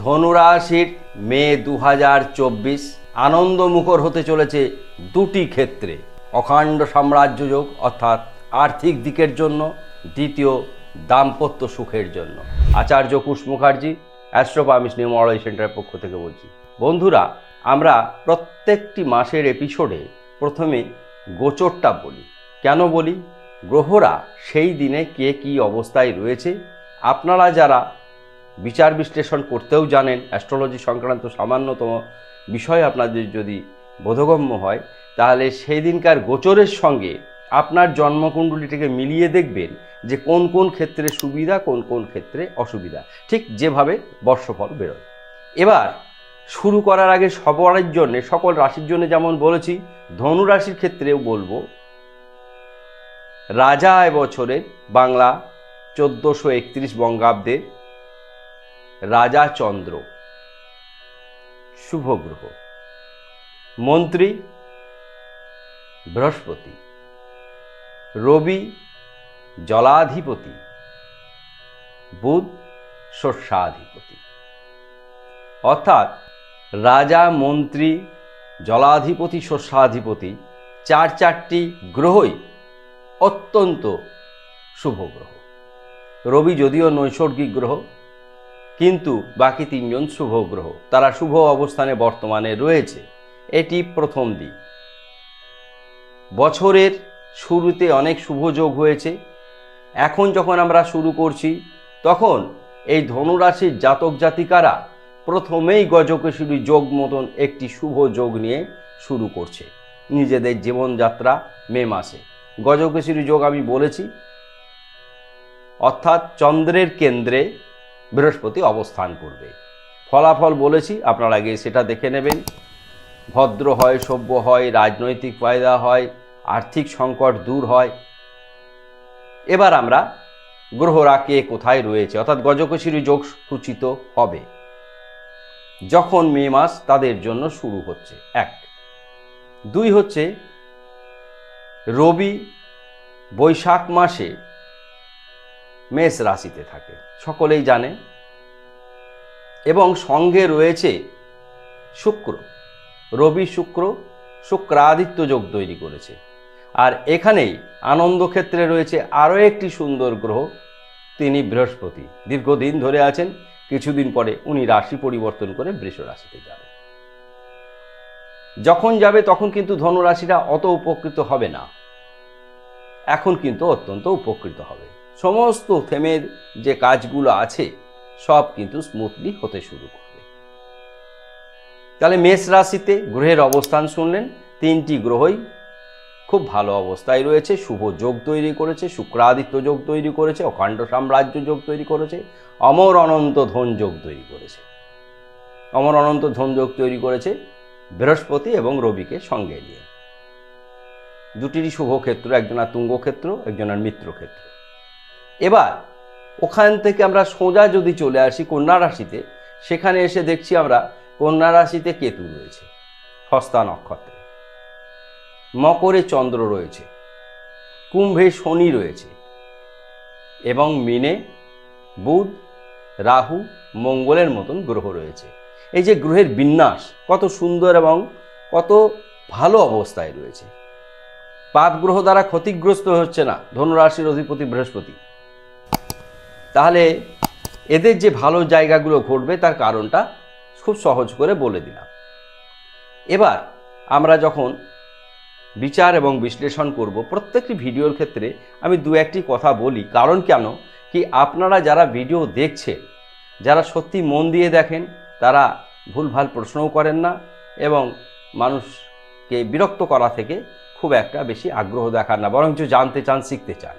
ধনুরাশির মে দু হাজার চব্বিশ আনন্দমুখর হতে চলেছে দুটি ক্ষেত্রে। অখণ্ড সাম্রাজ্য যোগ, অর্থাৎ আর্থিক দিকের জন্য, দ্বিতীয় দাম্পত্য সুখের জন্য। আচার্য কুশ মুখার্জি অ্যাস্ট্রোপামিস নিউমোলজি সেন্টারের পক্ষ থেকে বলছি। বন্ধুরা, আমরা প্রত্যেকটি মাসের এপিসোডে প্রথমে গোচরটা বলি। কেন বলি? গ্রহরা সেই দিনে কে কী অবস্থায় রয়েছে? আপনারা যারা বিচার বিশ্লেষণ করতেও জানেন অ্যাস্ট্রোলজি সংক্রান্ত সামান্যতম বিষয় আপনাদের যদি বোধগম্য হয়, তাহলে সেই দিনকার গোচরের সঙ্গে আপনার জন্মকুণ্ডলীটিকে মিলিয়ে দেখবেন যে কোন কোন ক্ষেত্রে সুবিধা, কোন কোন ক্ষেত্রে অসুবিধা। ঠিক যেভাবে বর্ষফল বেরোয়। এবার শুরু করার আগে সবার জন্য, সকল রাশির জন্য যেমন বলেছি, ধনু রাশির ক্ষেত্রেও বলব, রাজা এবছরের বাংলা চোদ্দোশো একত্রিশ বঙ্গাব্দের রাজা চন্দ্র। শুভ গ্রহ মন্ত্রী বৃহস্পতি। রবি জলাধিপতি। বুধ শস্যাধিপতি। অর্থাৎ রাজা, মন্ত্রী, জলাধিপতি, শস্যাধিপতি চার চারটি গ্রহই অত্যন্ত শুভ গ্রহ রবি যদিও নৈসর্গিক গ্রহ কিন্তু বাকি তিনজন শুভ গ্রহ তারা শুভ অবস্থানে বর্তমানে রয়েছে। এটি প্রথম দিক। বছরের শুরুতে অনেক শুভ যোগ হয়েছে। এখন যখন আমরা শুরু করছি, তখন এই ধনুরাশির জাতক জাতিকারা প্রথমেই গজকেশরী যোগ মতন একটি শুভ যোগ নিয়ে শুরু করছে। নিজেদের জীবনযাত্রা মে মাসে। গজকেশরী যোগ আমি বলেছি। অর্থাৎ চন্দ্রের কেন্দ্রে বৃহস্পতি অবস্থান করবে। ফলাফল বলেছি, আপনারা আগে সেটা দেখে নেবেন। ভদ্র হয়, সভ্য হয়, রাজনৈতিক ফায়দা হয়, আর্থিক সংকট দূর হয়। এবার আমরা গ্রহরা কে কোথায় রয়েছে, অর্থাৎ গজকশিরী যোগ সূচিত হবে। যখন মে মাস তাদের জন্য শুরু হচ্ছে, এক। দুই হচ্ছে, রবি বৈশাখ মাসে মেষ রাশিতে থাকে। সকলেই জানে। এবং সঙ্গে রয়েছে শুক্র। রবি শুক্র, শুক্রাদিত্য যোগ তৈরি করেছে। আর এখানেই আনন্দ ক্ষেত্রে রয়েছে আরও একটি সুন্দর গ্রহ, তিনি বৃহস্পতি। দীর্ঘদিন ধরে আছেন, কিছুদিন পরে উনি রাশি পরিবর্তন করে বৃষ রাশিতে যাবে। যখন যাবে তখন কিন্তু ধনুরাশিরা অত উপকৃত হবে না। এখন কিন্তু অত্যন্ত উপকৃত হবে। সমস্ত থেমের যে কাজগুলো আছে, সব কিন্তু স্মুথলি হতে শুরু করবে। তাহলে মেষ রাশিতে গ্রহের অবস্থান শুনলেন, তিনটি গ্রহই খুব ভালো অবস্থায় রয়েছে, শুভ যোগ তৈরি করেছে, শুক্রাদিত্য যোগ তৈরি করেছে, অখণ্ড সাম্রাজ্য যোগ তৈরি করেছে, অমর অনন্ত ধন যোগ তৈরি করেছে। অমর অনন্ত ধন যোগ তৈরি করেছে বৃহস্পতি এবং রবিকে সঙ্গে নিয়ে। দুটিরই শুভ ক্ষেত্র, একজনের তুঙ্গ ক্ষেত্র একজনের মিত্র ক্ষেত্র এবার ওখান থেকে আমরা সোজা যদি চলে আসি কন্যা রাশিতে, সেখানে এসে দেখছি আমরা কন্যা রাশিতে কেতু রয়েছে, হস্তা নক্ষত্রে। মকরে চন্দ্র রয়েছে, কুম্ভে শনি রয়েছে এবং মিনে বুধ, রাহু, মঙ্গলের মতন গ্রহ রয়েছে। এই যে গ্রহের বিন্যাস কত সুন্দর এবং কত ভালো অবস্থায় রয়েছে। পাপ গ্রহ দ্বারা ক্ষতিগ্রস্ত হচ্ছে না, ধনুরাশির অধিপতি বৃহস্পতি। তাহলে এদের যে ভালো জায়গাগুলো ঘটবে তার কারণটা খুব সহজ করে বলে দিলাম। এবার আমরা যখন বিচার এবং বিশ্লেষণ করব, প্রত্যেকটি ভিডিওর ক্ষেত্রে আমি দু একটি কথা বলি। কারণ কেন? কি আপনারা যারা ভিডিও দেখছেন, যারা সত্যি মন দিয়ে দেখেন, তারা ভুলভাল প্রশ্নও করেন না এবং মানুষকে বিরক্ত করা থেকে খুব একটা বেশি আগ্রহ দেখান না, বরঞ্চ জানতে চান, শিখতে চান।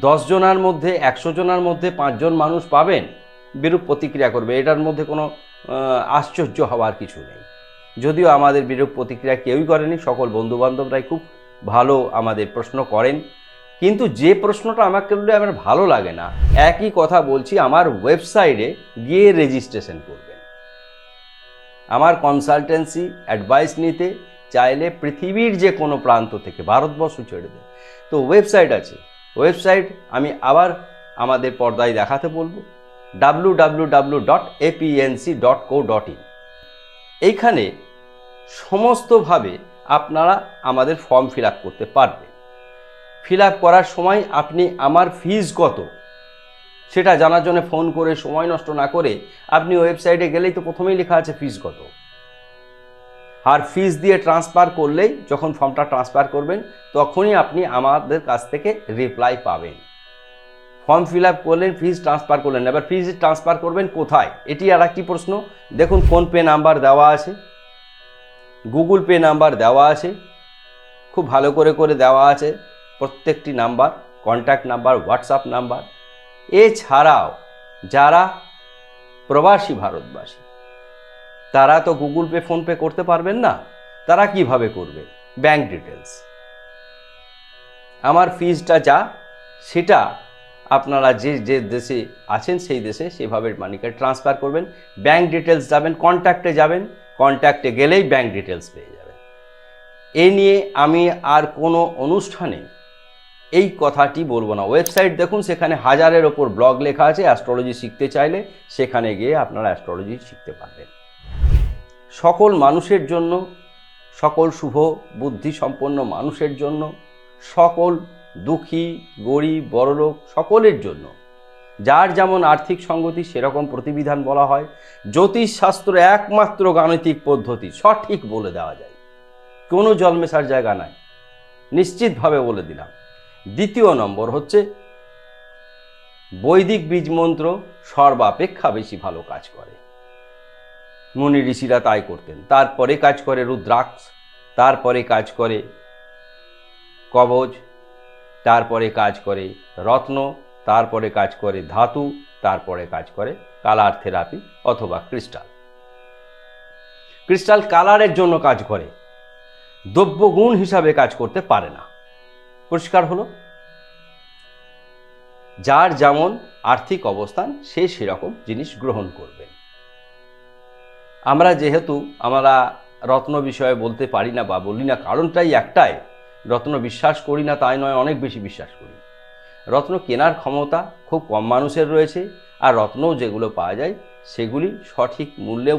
দশ জনার মধ্যে একশো জনার মধ্যে পাঁচজন মানুষ পাবেন বিরূপ প্রতিক্রিয়া করবে। এটার মধ্যে কোনো আশ্চর্য হওয়ার কিছু নেই। যদিও আমাদের বিরূপ প্রতিক্রিয়া কেউই করেনি, সকল বন্ধুবান্ধবরাই খুব ভালো আমাদের প্রশ্ন করেন। কিন্তু যে প্রশ্নটা আমাকে করলে আমার ভালো লাগে না, একই কথা বলছি, আমার ওয়েবসাইটে গিয়ে রেজিস্ট্রেশন করবেন। আমার কনসালটেন্সি অ্যাডভাইস নিতে চাইলে পৃথিবীর যে কোনো প্রান্ত থেকে, ভারতবর্ষ ছেড়ে দেয় তো ওয়েবসাইট আছে ওয়েবসাইট আমি আবার আমাদের পর্দায় দেখাতে বলব W W W dot dot co dot এইখানে সমস্তভাবে আপনারা আমাদের ফর্ম ফিল করতে পারবেন। ফিল করার সময় আপনি আমার ফিজ কত? সেটা জানার জন্য ফোন করে সময় নষ্ট না করে আপনি ওয়েবসাইটে গেলেই তো প্রথমেই লেখা আছে ফিজ কত। আর ফিজ দিয়ে ট্রান্সফার করলেই যখন ফর্মটা ট্রান্সফার করবেন, তখনই আপনি আমাদের কাছ থেকে রিপ্লাই পাবেন। ফর্ম ফিল আপ করলেন ফিজ ট্রান্সফার করলেন। এবার ফিজ ট্রান্সফার করবেন কোথায়? এটি আর একটি প্রশ্ন। দেখুন ফোনপে নাম্বার দেওয়া আছে গুগল পে নাম্বার দেওয়া আছে, খুব ভালো করে করে দেওয়া আছে, প্রত্যেকটি number contact number WhatsApp number এছাড়াও যারা প্রবাসী ভারতবাসী তারা তো গুগল পে ফোনপে করতে পারবেন না। তারা কীভাবে করবে? ব্যাংক ডিটেলস আমার ফিজটা যা, সেটা আপনারা যে যে দেশে আছেন, সেই দেশে সেভাবে মানিকে ট্রান্সফার করবেন। ব্যাংক ডিটেলস যাবেন কন্ট্যাক্টে যাবেন। কন্ট্যাক্টে গেলেই ব্যাংক ডিটেলস পেয়ে যাবেন। এ নিয়ে আমি আর কোনো অনুষ্ঠানে এই কথাটি বলব না। ওয়েবসাইট দেখুন, সেখানে হাজারের ওপর ব্লগ লেখা আছে। অ্যাস্ট্রোলজি শিখতে চাইলে সেখানে গিয়ে আপনারা অ্যাস্ট্রোলজি শিখতে পারবেন। সকল মানুষের জন্য, সকল শুভ বুদ্ধি সম্পন্ন মানুষের জন্য, সকল দুঃখী, গরিব, বড়লোক সকলের জন্য। যার যেমন আর্থিক সঙ্গতি সেরকম প্রতিবিধান বলা হয়। জ্যোতিষশাস্ত্র একমাত্র গাণিতিক পদ্ধতি, সঠিক বলে দেওয়া যায়। কোনো জলমেশার জায়গা নাই। নিশ্চিতভাবে বলে দিলাম। দ্বিতীয় নম্বর হচ্ছে, বৈদিক বীজ মন্ত্র সর্বাপেক্ষা বেশি ভালো কাজ করে। মুনি ঋষিরা তাই করতেন। তারপরে কাজ করে রুদ্রাক্ষ, তারপরে কাজ করে কবচ তারপরে কাজ করে রত্ন, তারপরে কাজ করে ধাতু, তারপরে কাজ করে কালার থেরাপি অথবা ক্রিস্টাল। ক্রিস্টাল কালারের জন্য কাজ করে। দ্রব্যগুণ হিসাবে কাজ করতে পারে না। পরিষ্কার হলো? যার যেমন আর্থিক অবস্থান সে সেরকম জিনিস গ্রহণ করবেন আমরা যেহেতু আমরা রত্ন বিষয়ে বলতে পারি না বা বলি না, কারণটাই একটাই, রত্ন বিশ্বাস করি না, তাই নয়, অনেক বেশি বিশ্বাস করি। রত্ন কেনার ক্ষমতা খুব কম মানুষের রয়েছে, আর রত্নও যেগুলো পাওয়া যায়, সেগুলি সঠিক মূল্যেও